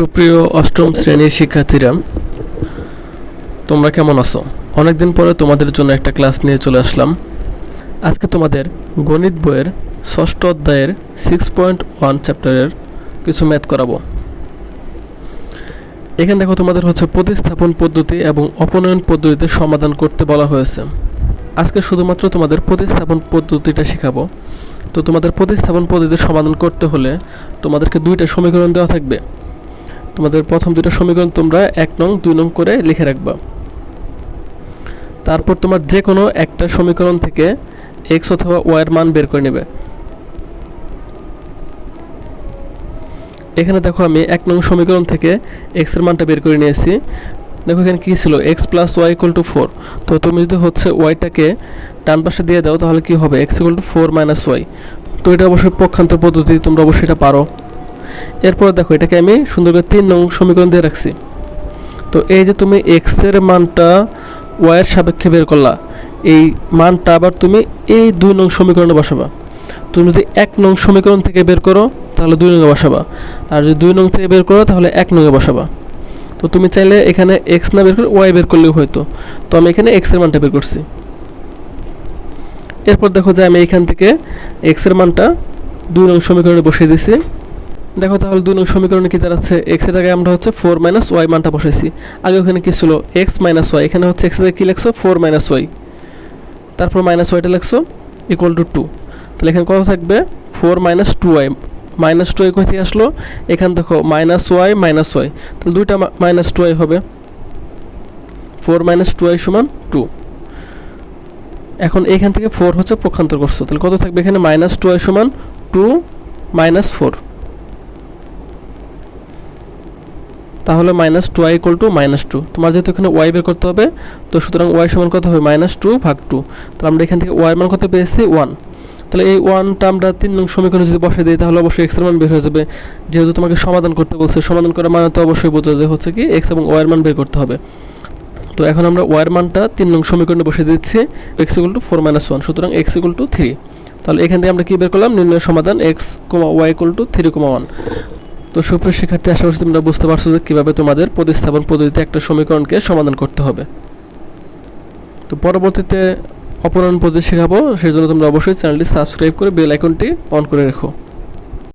সুপ্রিয় অষ্টম শ্রেণির শিক্ষার্থীরা, তোমরা কেমন আছো? অনেকদিন পরে তোমাদের জন্য একটা ক্লাস নিয়ে চলে আসলাম। আজকে তোমাদের গণিত বইয়ের ষষ্ঠ অধ্যায়ের সিক্স পয়েন্ট ওয়ান চ্যাপ্টারের কিছু ম্যাথ করাবো। এখানে দেখো তোমাদের হচ্ছে প্রতিস্থাপন পদ্ধতি এবং অপনয়ন পদ্ধতিতে সমাধান করতে বলা হয়েছে। আজকে শুধুমাত্র তোমাদের প্রতিস্থাপন পদ্ধতিটা শেখাবো। তো তোমাদের প্রতিস্থাপন পদ্ধতির সমাধান করতে হলে তোমাদেরকে দুইটা সমীকরণ দেওয়া থাকবে। তোমাদের প্রথম দুইটা সমীকরণ তোমরা এক নং, দুই নং করে লিখে রাখবা। তারপর তোমার যে কোনো একটা সমীকরণ থেকে এক্স অথবা ওয়াই এর মান বের করে নেবে। এখানে দেখো আমি এক নং সমীকরণ থেকে এক্সের মানটা বের করে নিয়েছি। দেখো এখানে কী ছিল? X plus Y equal to four তো তুমি যদি হচ্ছে ওয়াইটাকে ডান পাশে দিয়ে দাও, তাহলে কি হবে? X equal to four minus Y তো এটা অবশ্যই পক্ষান্তর পদ্ধতি, তোমরা অবশ্যই এটা পারো। এরপর দেখো, এটাকে আমি সুন্দর করে তিন নং সমীকরণ দিয়ে রাখছি। তো এই যে তুমি এক্সের মানটা ওয়াইয়ের সাপেক্ষে বের করলা, এই মানটা আবার তুমি এই দুই নং সমীকরণে বসাবা। তুমি যদি এক নং সমীকরণ থেকে বের করো, তাহলে দুই নঙে বসাবা। আর যদি দুই নং থেকে বের করো, তাহলে এক নঙে বসাবা। তো তুমি চাইলে এখানে এক্স না বের করে ওয়াই বের করলেও হয়তো। তো আমি এখানে এক্সের মানটা বের করছি। এরপর দেখো যে আমি এখান থেকে এক্সের মানটা দুই নং সমীকরণে বসিয়ে দিছি। দেখো তাহলে দুই নং সমীকরণে কি দাঁড়াচ্ছে? এক্সের জায়গায় আমরা হচ্ছে ফোর মাইনাস ওয়াই মানটা বসাইছি। আগে ওখানে কি ছিল? এক্স মাইনাস ওয়াই এখানে হচ্ছে এক্সের কি লেখছো? ফোর মাইনাস ওয়াই তারপর মাইনাস ওয়াইটা লেখছো? ইকুয়াল টু টু তাহলে এখানে কত থাকবে? Four minus two Y minus two Y কোথায় আসলো? এখান দেখো মাইনাস ওয়াই মাইনাস ওয়াই তাহলে দুইটা মাইনাস টু ওয়াই হবে। ফোর মাইনাস টু ওয়াই সমান টু এখন এখান থেকে ফোর হচ্ছে পক্ষান্তর করছ। তাহলে কত থাকবে এখানে? মাইনাস টু ওয়াই সমান টু মাইনাস ফোর তাহলে minus two Y equal to minus two তোমার যেহেতু এখানে ওয়াই বের করতে হবে, তো সুতরাং ওয়াই সমান কত হবে? মাইনাস টু ভাগ টু তাহলে আমরা এখান থেকে ওয়াই মান কত পেয়েছি? ওয়ান তাহলে এই ওয়ানটা আমরা তিন নং সমীকরণে যদি বসে দিই, তাহলে অবশ্যই এক্সের মান বের হয়ে যাবে। যেহেতু তোমাকে সমাধান করতে বলছে, সমাধান করার মানে তো অবশ্যই বোঝা যায় হচ্ছে কি এক্স এবং ওয়াই মান বের করতে হবে। তো এখন আমরা ওয়াই এর মানটা তিন নং সমীকরণে বসে দিচ্ছি X equal to four minus one সুতরাং এক্স ইকুয়াল টু থ্রি তাহলে এখান থেকে আমরা কি বের করলাম? নির্ণয় সমাধান X comma Y equal to three comma one তো সুপ্রিয় শিক্ষার্থী, আশা করছি তোমরা বুঝতে পারছ যে কীভাবে তোমাদের প্রতিস্থাপন পদ্ধতিতে একটা সমীকরণকে সমাধান করতে হবে। তো পরবর্তীতে অপরাণ পদ্ধতি শেখাবো সেই জন্য তোমরা অবশ্যই চ্যানেলটি সাবস্ক্রাইব করে বেল আইকনটি অন করে রেখো।